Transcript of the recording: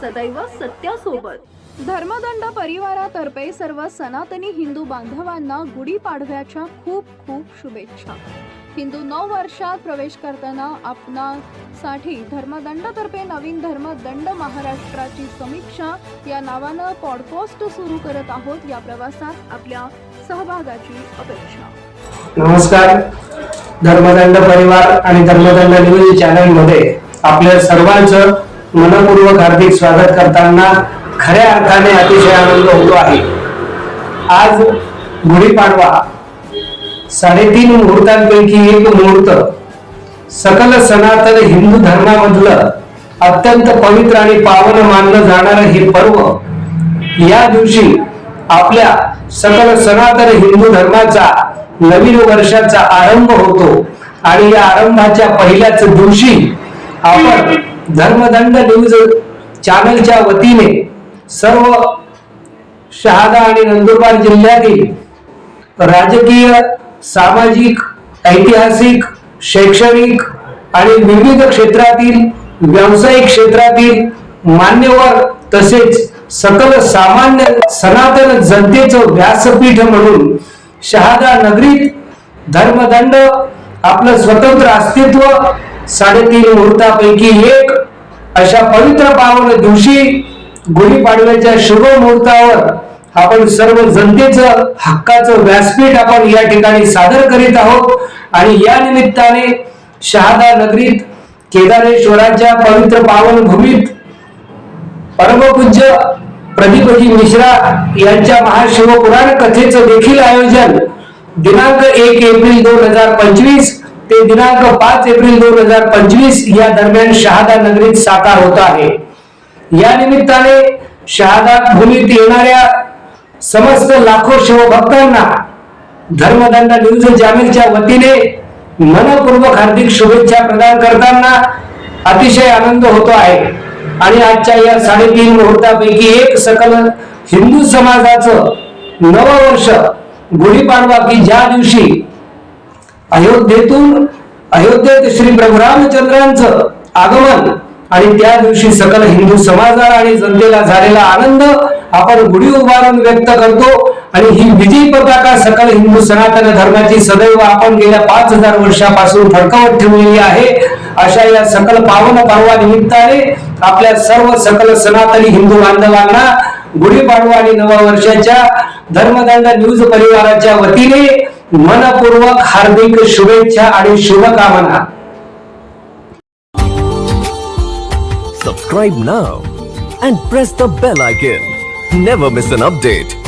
सदैव सत्यासोबत. धर्मदंड परिवारातर्फे सर्व सनातनी हिंदू बांधवांना गुढीपाडव्याच्या खूप खूप शुभेच्छा. हिंदू नऊ वर्षात प्रवेश करताना आपणासाठी धर्मदंडातर्फे नवीन धर्मदंड महाराष्ट्राची समीक्षा या नावानं पॉडकास्ट सुरू करत आहोत या प्रवासात आपल्या सहभागाची अपेक्षा. नमस्कार. धर्मदंड परिवार आणि धर्मदंड न्यूज चॅनलमध्ये आपल्या सर्वांचं मनपूर्वक हार्दिक स्वागत करताना खऱ्या अर्थाने अतिशय आनंद होतो आहे. आज गुढीपाडवा साडेतीन मुहूर्तांपैकी एक मुहूर्त सकल सनातन हिंदू धर्मामधलं अत्यंत पवित्र आणि पावन मानलं जाणारं हे पर्व या दिवशी आपल्या सकल सनातन हिंदू धर्माचा नवीन वर्षाचा आरंभ होतो. आणि या आरंभाच्या पहिल्याच दिवशी आपण धर्मदंड न्यूज चॅनलच्या वतीने सर्व शहादा आणि नंदुरबार जिल्ह्यातील राजकीय सामाजिक ऐतिहासिक शैक्षणिक आणि विविध क्षेत्रातील व्यावसायिक क्षेत्रातील मान्यवर तसेच सकल सामान्य सनातन जनतेचं व्यासपीठ म्हणून शहादा नगरीत धर्मदंड आपलं स्वतंत्र अस्तित्व साडेतीन मुहूर्तापैकी एक अशा पवित्र पावन दिवशी गुढीपाडव्याच्या शुभ मुहूर्तावर आपण सर्व जनतेचं हक्काचं व्यासपीठ आपण या ठिकाणी सादर करीत आहोत. आणि या निमित्ताने शहादा नगरीत केदारेश्वराच्या पवित्र पावन भूमीत परमपूज्य प्रदीपजी मिश्रा यांच्या महाशिवपुराण कथेचं देखील आयोजन दिनांक एक एप्रिल दोन हजार पंचवीस ते दिनांक पाच एप्रिल दोन हजार पंचवीस या दरम्यान शहादा नगरीत साकार होत आहे. या निमित्ताने शहादा भूमीत येणाऱ्या समस्त लाखो शिवभक्तांना धर्मदंड न्यूज चॅनलच्या वतीने मनपूर्वक हार्दिक शुभेच्छा प्रदान करताना अतिशय आनंद होतो आहे. आणि आजच्या या साडेतीन मुहूर्तापैकी एक सकल हिंदू समाजाचं नवं वर्ष गुढीपाडवा की ज्या दिवशी अयोध्येतून अयोध्येत श्री प्रभुरामचंद्रांचं आगमन आणि त्या दिवशी सकल हिंदू समाजाला आणि जनतेला झालेला आनंद आपण गुढी उभारून व्यक्त करतो. आणि ही विजयी पताका सकल हिंदू सनातन धर्माची सदैव आपण गेल्या पाच हजार वर्षापासून फडकवत ठेवलेली आहे. अशा या सकल पावन पर्वा निमित्ताने आपल्या सर्व सकल सनातनी हिंदू बांधवांना गुढीपाडवा आणि नव्या वर्षाच्या धर्मदंड न्यूज परिवाराच्या वतीने मनपूर्वक हार्दिक शुभेच्छा आणि शुभकामना Subscribe now and press the bell icon. Never miss an update.